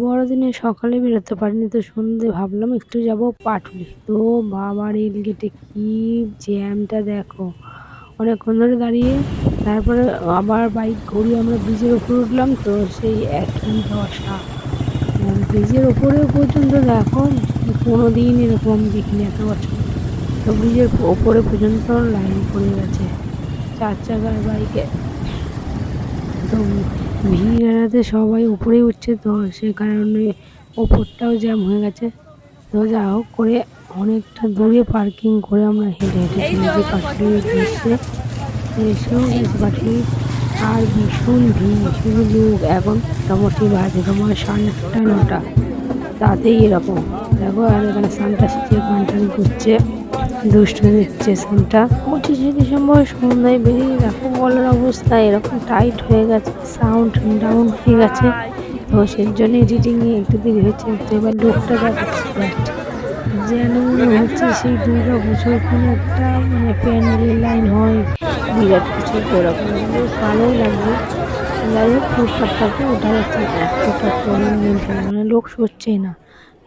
বড়দিনে সকালে বেরোতে পারিনি তো সন্ধে ভাবলাম একটু যাব পাটুলি। তো বাবা রেল গেটে কি জ্যামটা দেখো। অনেকক্ষণ ধরে দাঁড়িয়ে, তারপরে আবার বাইক ঘুরিয়ে আমরা ব্রিজের ওপর উঠলাম তো সেই একই দশা। ব্রিজের ওপরেও পর্যন্ত দেখো কোনো দিন এরকম দেখিনি এত বছর। তো ব্রিজের ওপরে পর্যন্ত লাইন পড়ে গেছে। চার চাকার বাইকে। তো ভিড় এড়াতে সবাই উপরে উঠছে তো সে কারণে ওপরটাও জ্যাম হয়ে গেছে। তো যা হোক করে অনেকটা দূরে পার্কিং করে আমরা হেঁটে হেঁটে চলেছি পাখির উদ্দেশ্যে। এসেও গেছে আর ভীষণ ভিড় শুধু লোক এখন মোটামুটি বাজে তোমার সাড়ে আটটা নটা। তাতেই এরকম। দেখো আর এখানে সানটা শিখিয়ে গান টান করছে দুষ্টু দিচ্ছে সানটা পঁচিশে ডিসেম্বর সন্ধ্যায় বেরিয়ে দেখো বলার অবস্থা এরকম টাইট হয়ে গেছে সাউন্ড ডাউন হয়ে গেছে। তো সেই জন্য এডিটিংয়ে একটু দেরি হচ্ছে, তো এবার লোকটা যেন হচ্ছে সেই দুর্গা পুজোর কোনো একটা মানে প্যান্ডেলের লাইন হয়। বিরাট কিছু ওরকম বেশ ভালোই লাগছে। যাই হোক, ফুটপাথটাকে ওঠা যাচ্ছে মানে লোক সরছেই না।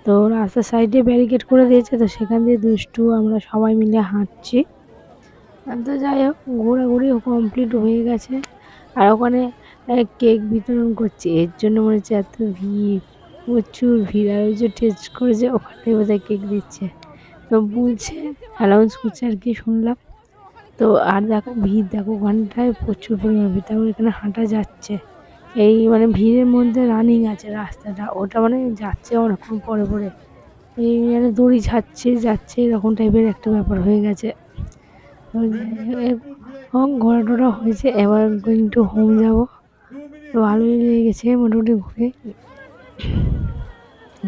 তো রাস্তার সাইডে ব্যারিকেড করে দিয়েছে, তো সেখান দিয়ে দুষ্টু আমরা সবাই মিলে হাঁটছি। তো যাই হোক, ঘোরাঘুরি কমপ্লিট হয়ে গেছে। আর ওখানে কেক বিতরণ করছে, এর জন্য মনে হচ্ছে এত ভিড়, প্রচুর ভিড়। আর ওই যে টেস্ট করেছে ওখানে বোধহয় কেক দিচ্ছে। তো বলছে অ্যানাউন্স করছে আর কি, শুনলাম। তো আর দেখো, ভিড় দেখো, ওখানটায় প্রচুর পরিমাণ ভিড়। তারপর এখানে হাঁটা যাচ্ছে। এই মানে ভিড়ের মধ্যে রানিং আছে রাস্তাটা। ওটা মানে যাচ্ছে অনেকক্ষণ পরে পরে। এই মানে দড়ি ছাড়ছে, যাচ্ছে, এরকম টাইপের একটা ব্যাপার হয়ে গেছে। ঘোরা টোরা হয়েছে, এবার গোয়িং টু হোম যাব। ভালোই লেগেছে মোটামুটি ঘুরে।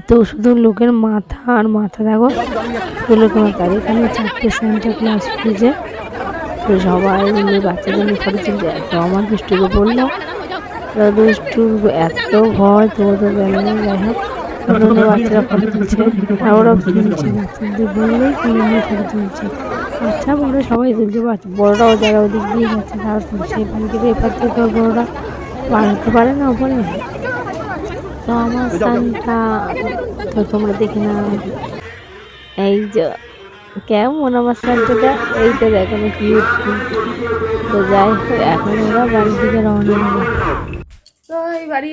তো শুধু লোকের মাথা আর মাথা দেখো। লোকের মাথা এখানে চারটে সেন্টার ক্লাস খুঁজে তো সবাই মিলে বাচ্চাদের ফটো তুলছে। তো আমার দুষ্টুকে বললাম তো দুষ্টুর এত ভয় তো ওদের বেলায় যাই হোক। অন্য বাচ্চারা ফটো তুলছে ওরাও তুলছে বাচ্চাদের বললেই তুলে ফটো তুলছে বাচ্চা বড় সবাই তুলছে বাচ্চা বড়রাও যারা ওদিক দিয়ে যাচ্ছে, তারা তুলছে এখান থেকে এপার থেকে বড়রা হতে পারে না ওপরে। তো আমার সানটা তো তোমরা দেখে না এই যে, কেমন আমার সানটাটা এইটা দেখো না কিউট তো যাই হোক, এখন ওরা বাড়ির দিকে রওনা তো এই বাড়ি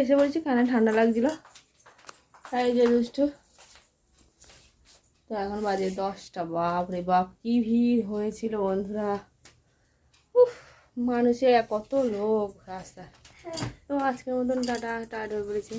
এসে বলছি কানে ঠান্ডা লাগছিল। তাই যে দুষ্ট। তো এখন বাজে দশটা, বাপ রে বাপ, কি ভিড় হয়েছিল বন্ধুরা। উফ, মানুষের কত লোক রাস্তা তো আজকের মতন টাটা টাটা বলেছে।